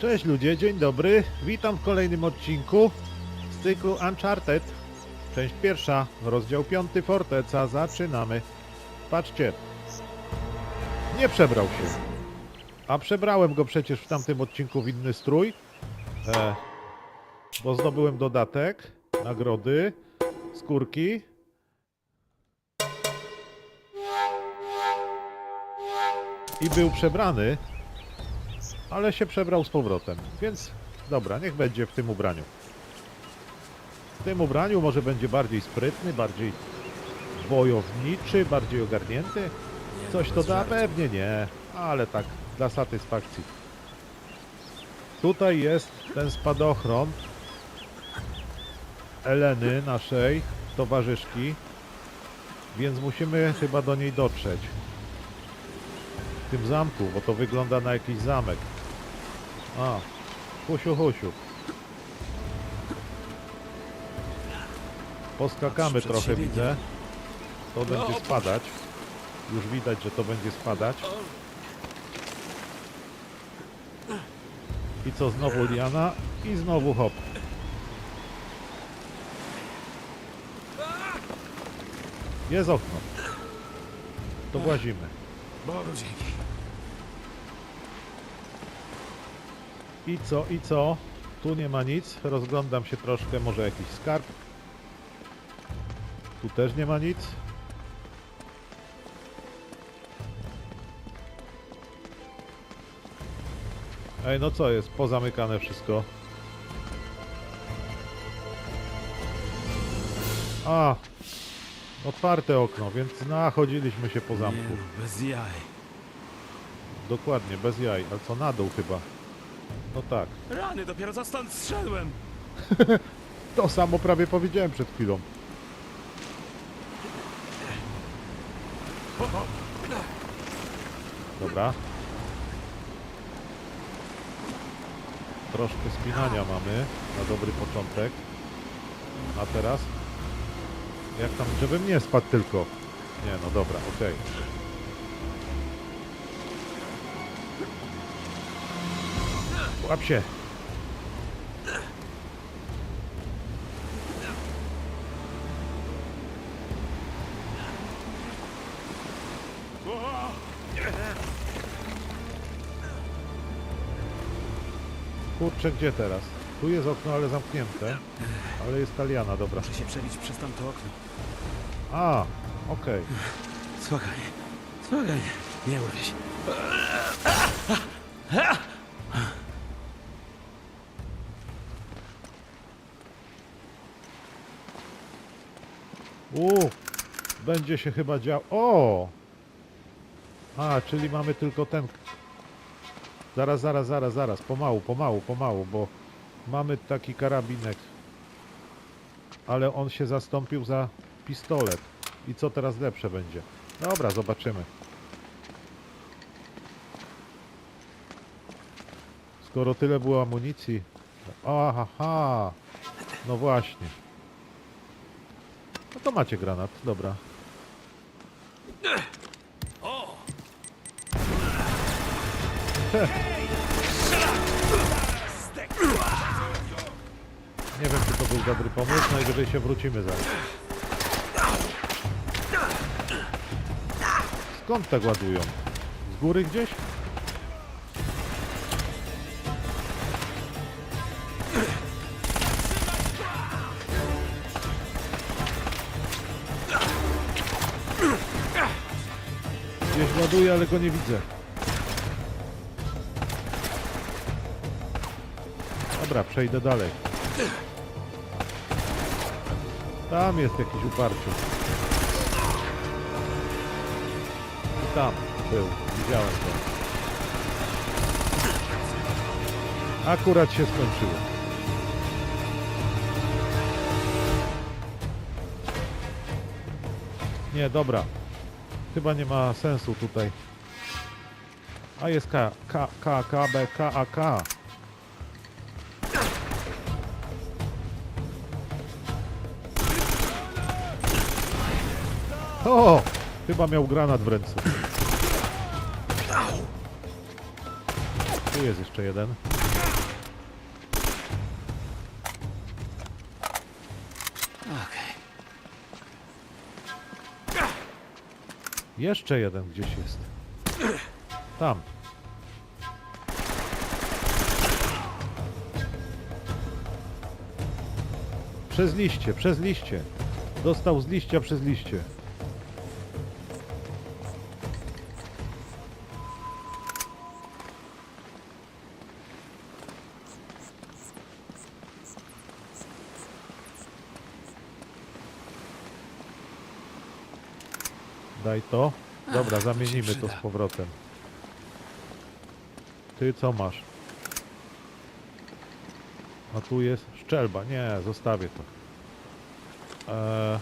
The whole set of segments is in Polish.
Cześć ludzie, dzień dobry. Witam w kolejnym odcinku z cyklu Uncharted. Część pierwsza, rozdział piąty Forteca. Zaczynamy. Patrzcie. Nie przebrał się. A przebrałem go przecież w tamtym odcinku w inny strój. E, bo zdobyłem dodatek, nagrody, skórki. I był przebrany, ale się przebrał z powrotem, więc dobra, niech będzie w tym ubraniu. W tym ubraniu może będzie bardziej sprytny, bardziej wojowniczy, bardziej ogarnięty. Coś to da? Pewnie nie, ale tak dla satysfakcji. Tutaj jest ten spadochron Eleny, naszej towarzyszki, więc musimy chyba do niej dotrzeć. W tym zamku, bo to wygląda na jakiś zamek. A, husiu, husiu. Poskakamy Przed trochę, siebie widzę. To będzie No, spadać. Już widać, że to będzie spadać. I co, znowu liana i znowu hop. Jest okno. To włazimy. Bogu dzięki. I co, i co? Tu nie ma nic. Rozglądam się troszkę, może jakiś skarb. Tu też nie ma nic. Ej, no co jest? Pozamykane wszystko. A! Otwarte okno, więc nachodziliśmy się po zamku. Nie, bez jaj. Dokładnie, bez jaj. Ale co, na dół chyba? No tak. Rany, dopiero co stąd zszedłem. To samo prawie powiedziałem przed chwilą. Ho, ho. Dobra. Troszkę spinania mamy na dobry początek. A teraz? Jak tam, żebym nie spadł tylko. Nie, no dobra, okej. Łap się. Kurczę, gdzie teraz? Tu jest okno, ale zamknięte. Ale jest Taliana, dobra. Muszę się przebić przez tamto okno. A, okej. Spokojnie. Spokojnie. Nie urwij się. Będzie się chyba dział. O! A, czyli mamy tylko ten. Zaraz, zaraz, zaraz, zaraz. Pomału, pomału, pomału, bo mamy taki karabinek. Ale on się zastąpił za pistolet. I co teraz lepsze będzie? Dobra, zobaczymy. Skoro tyle było amunicji. Aha, no właśnie. No to macie granat, dobra. O! Nie wiem, czy to był dobry pomysł, najwyżej się wrócimy zaraz. Skąd tak ładują? Z góry gdzieś? Gdzieś ładuje, ale go nie widzę. Dobra, przejdę dalej. Tam jest jakiś uparciu. I tam był, widziałem go. Akurat się skończyło. Nie, dobra. Chyba nie ma sensu tutaj. A jest K, K, K, K, B, K, A, K. O! Chyba miał granat w ręce. Tu jest jeszcze jeden. Jeszcze jeden gdzieś jest. Tam. Przez liście, przez liście. Dostał z liścia przez liście. Daj to. Dobra, Ach, to zamienimy to z przyda. powrotem. Ty co masz? A tu jest szczelba. Nie, zostawię to. Eee...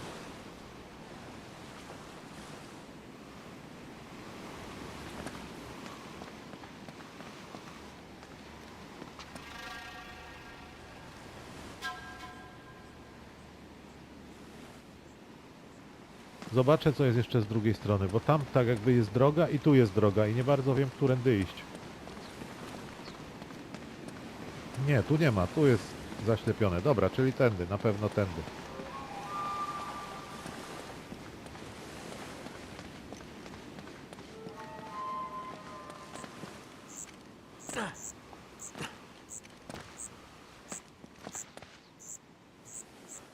Zobaczę co jest jeszcze z drugiej strony, bo tam tak jakby jest droga i tu jest droga i nie bardzo wiem, którędy iść. Nie, tu nie ma, tu jest zaślepione. Dobra, czyli tędy, na pewno tędy.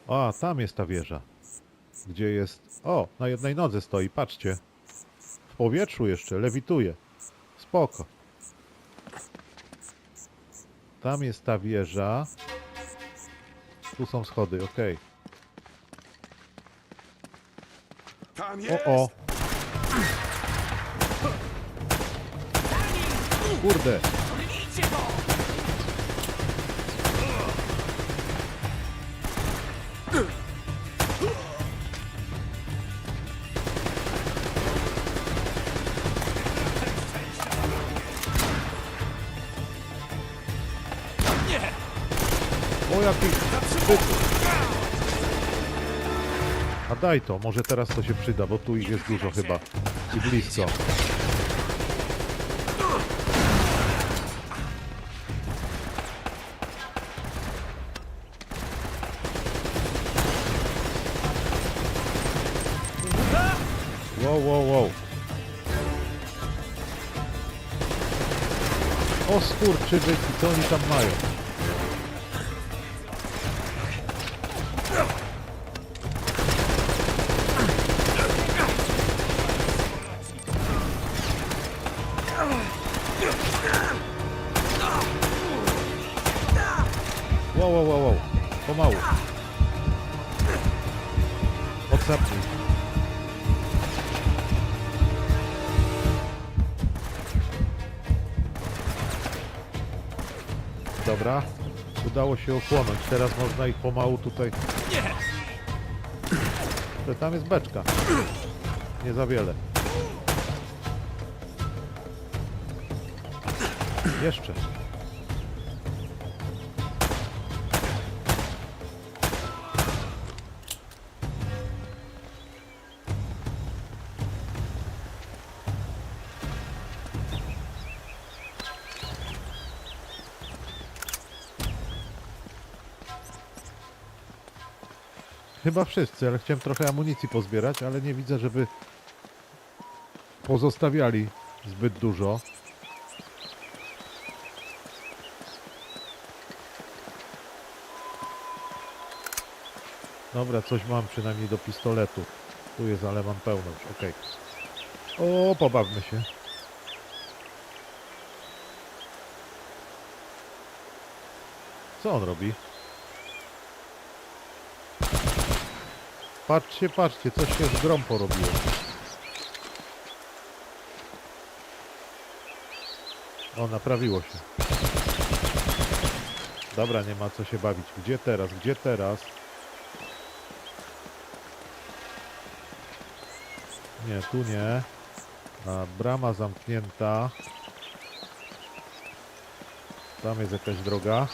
A, tam jest ta wieża. Gdzie jest... O, na jednej nodze stoi, patrzcie. W powietrzu jeszcze, lewituje. Spoko. Tam jest ta wieża. Tu są schody, okej. Tam O, o. Kurde. Jaki byk. A daj to, może teraz to się przyda, bo tu ich jest dużo chyba. I blisko. Wow, wow, wow. O skurczybyki, co oni tam mają? Się ochłonąć. Teraz można ich pomału tutaj... Nie! Tam jest beczka. Nie za wiele. Jeszcze. Chyba wszyscy, ale chciałem trochę amunicji pozbierać, ale nie widzę, żeby pozostawiali zbyt dużo. Dobra, coś mam przynajmniej do pistoletu. Tu jest, ale mam pełną już, okej. O, pobawmy się. Co on robi? Patrzcie, patrzcie, coś się z grom porobiło. O, naprawiło się. Dobra, nie ma co się bawić. Gdzie teraz? Gdzie teraz? Nie, tu nie. A, brama zamknięta. Tam jest jakaś droga.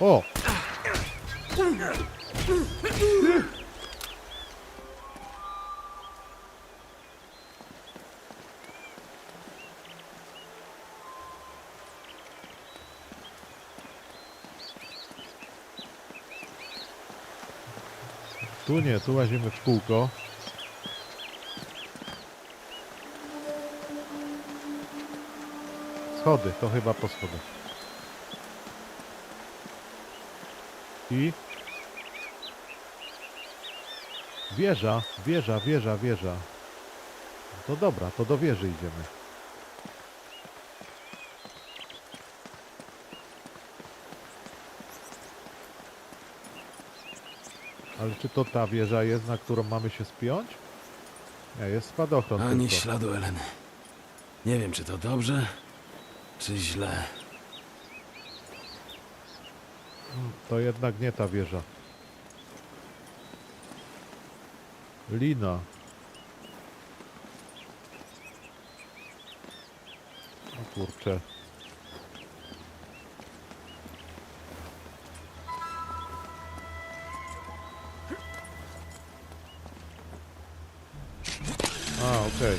O! Tu nie, tu łazimy w kółko. Schody, to chyba po schodach. I... Wieża, wieża, wieża, wieża. To dobra, to do wieży idziemy. Ale czy to ta wieża jest, na którą mamy się spiąć? Nie, jest spadochron Ani tylko. śladu Eleny. Nie wiem, czy to dobrze, czy źle. To jednak nie ta wieża. Lina. O kurczę. A, okej.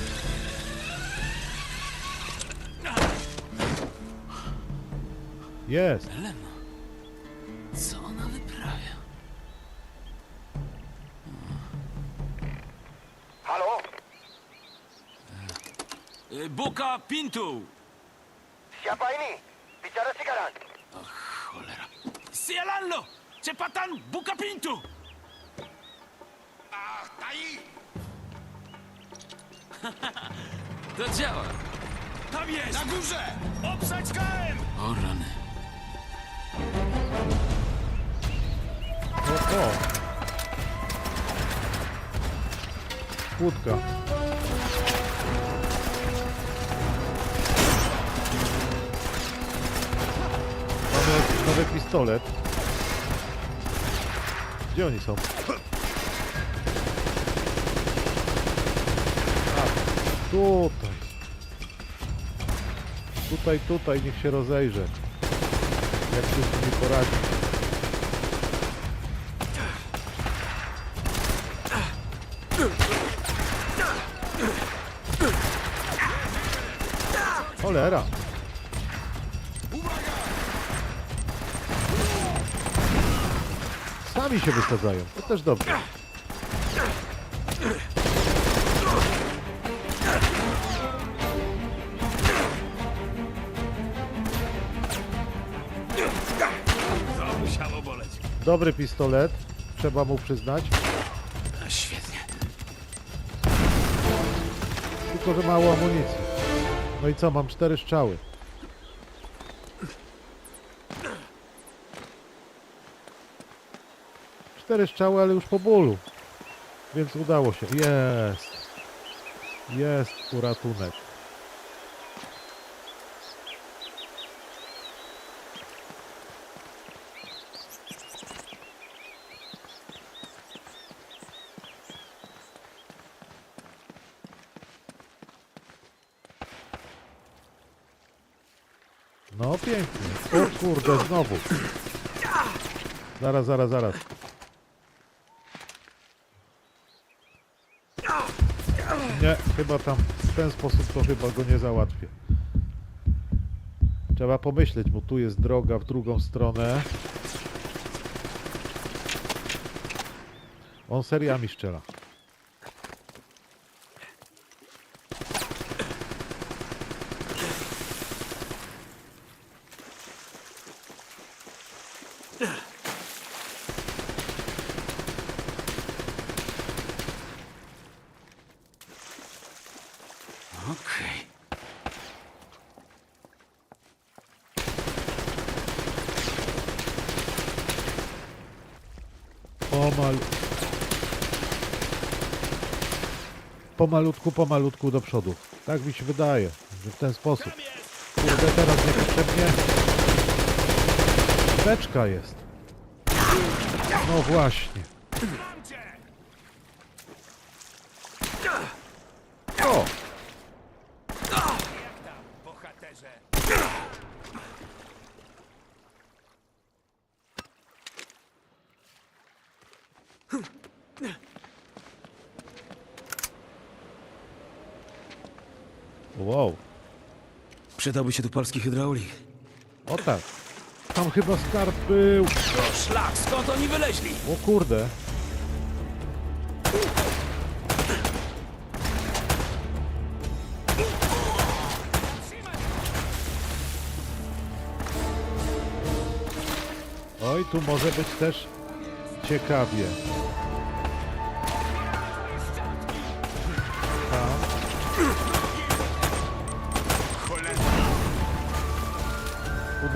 Jest! Elena? Buka Pintu! Siapa ini? Bicara sekarang. Cholera. Sialallo! Cepatan Buka Pintu! Ah, tai! To działa. Tam jest! Na górze! Obsadź KM! O rany. O, o! Łódka. Pistolet. Gdzie oni są? A, tutaj. Tutaj, tutaj, niech się rozejrzę. Jak się z nimi poradzić. Cholera. Sami się wysadzają. To też dobrze. To musiało boleć. Dobry pistolet. Trzeba mu przyznać. A, świetnie. Tylko, że mało amunicji. No i co? Mam cztery strzały. Cztery strzały, ale już po bólu. Więc udało się. Jest. Jest uratunek. No pięknie. O kurde, znowu. Zaraz, zaraz, zaraz. Nie, chyba tam w ten sposób to chyba go nie załatwię. Trzeba pomyśleć, bo tu jest droga w drugą stronę. On seriami strzela. Okej. Pomal... Pomalutku, pomalutku do przodu. Tak mi się wydaje, że w ten sposób. Kurde, teraz niepotrzebnie... Beczka jest. No właśnie. Przydałby się tu polski hydraulik. O tak. Tam chyba skarb był. To szlak, skąd oni wyleźli? O kurde. Oj, tu może być też ciekawie.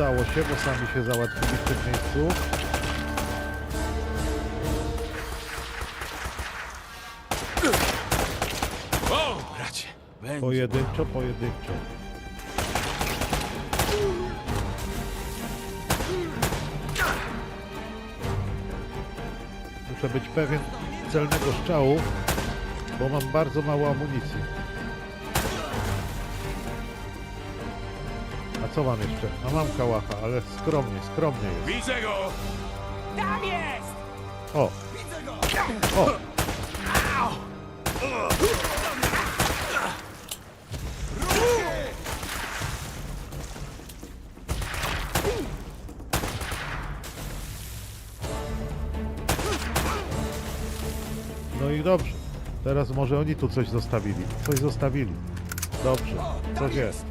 Udało się, bo sami się załatwili w tym miejscu. O, bracie. Pojedynczo, pojedynczo. Muszę być pewien celnego strzału, bo mam bardzo mało amunicji. Co mam jeszcze? A mam kałacha, ale skromnie, skromnie jest. Widzę go! Tam jest! O! Widzę go! O! No i dobrze. Teraz może oni tu coś zostawili. Coś zostawili. Dobrze. Coś jest.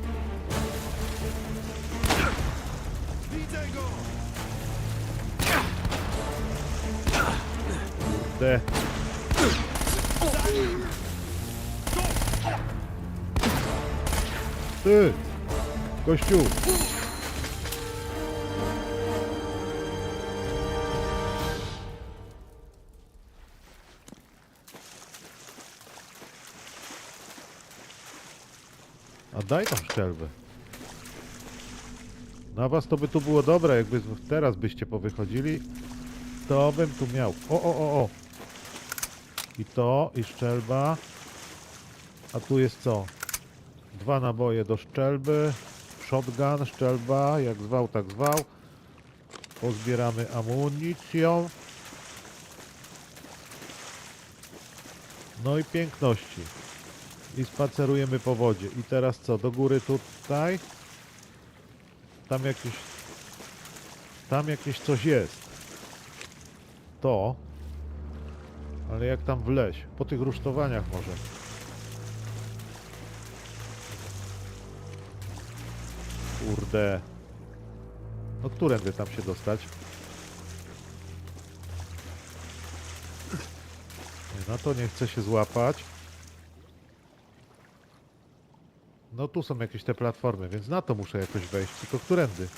Te. Ty! Kościół! A daj tam szczelbę. Na was to by tu było dobre, jakby teraz byście powychodzili, to bym tu miał. O, o, o, o. I to, i szczelba. A tu jest co? Dwa naboje do szczelby. Shotgun, szczelba, jak zwał, tak zwał. Pozbieramy amunicją. No i piękności. I spacerujemy po wodzie. I teraz co? Do góry tutaj. Tam jakieś... Tam jakieś coś jest. To. Ale jak tam wleź? Po tych rusztowaniach może. Kurde. No którędy tam się dostać? Nie, na to nie chcę się złapać. No tu są jakieś te platformy, więc na to muszę jakoś wejść. Tylko którędy?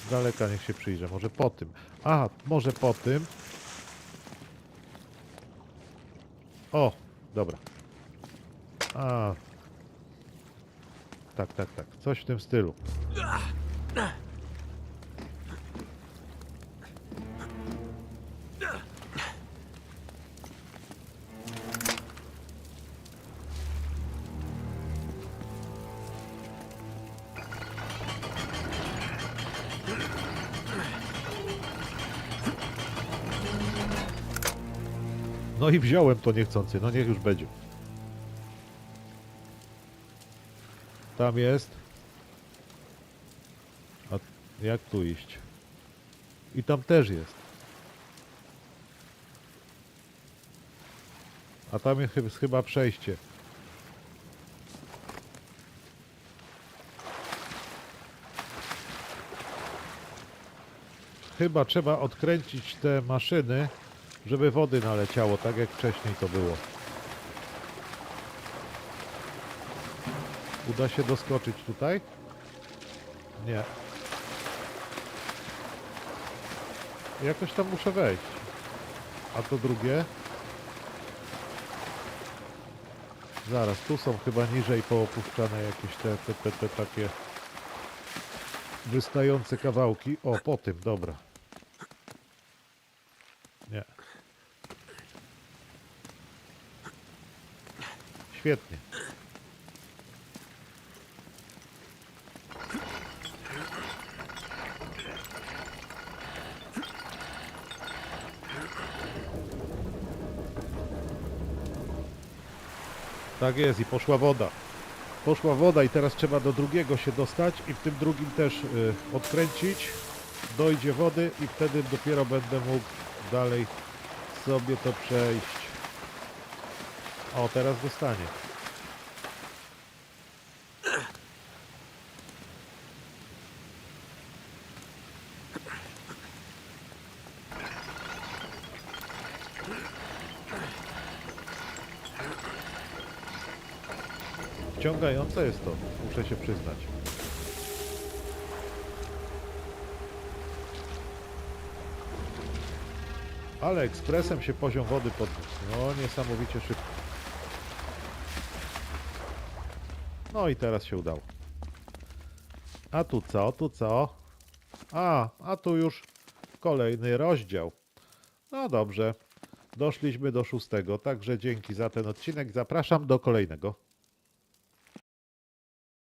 Z daleka niech się przyjrzę. Może po tym. Aha, może po tym. O, dobra. A. Tak, tak, tak. Coś w tym stylu. I wziąłem to niechcący. No niech już będzie. Tam jest. A jak tu iść? I tam też jest. A tam jest chyb- chyba przejście. Chyba trzeba odkręcić te maszyny, żeby wody naleciało, tak jak wcześniej to było. Uda się doskoczyć tutaj? Nie. Jakoś tam muszę wejść. A to drugie? Zaraz, tu są chyba niżej poopuszczane jakieś te, te, te, te takie wystające kawałki. O, po tym, dobra. Świetnie. Tak jest i poszła woda. Poszła woda i teraz trzeba do drugiego się dostać i w tym drugim też y, odkręcić. Dojdzie wody i wtedy dopiero będę mógł dalej sobie to przejść. O, teraz dostanie. Wciągające jest to, muszę się przyznać. Ale ekspresem się poziom wody podniósł. No niesamowicie szybko. No i teraz się udało. A tu co, tu co? A, a tu już kolejny rozdział. No dobrze. Doszliśmy do szóstego, także dzięki za ten odcinek. Zapraszam do kolejnego.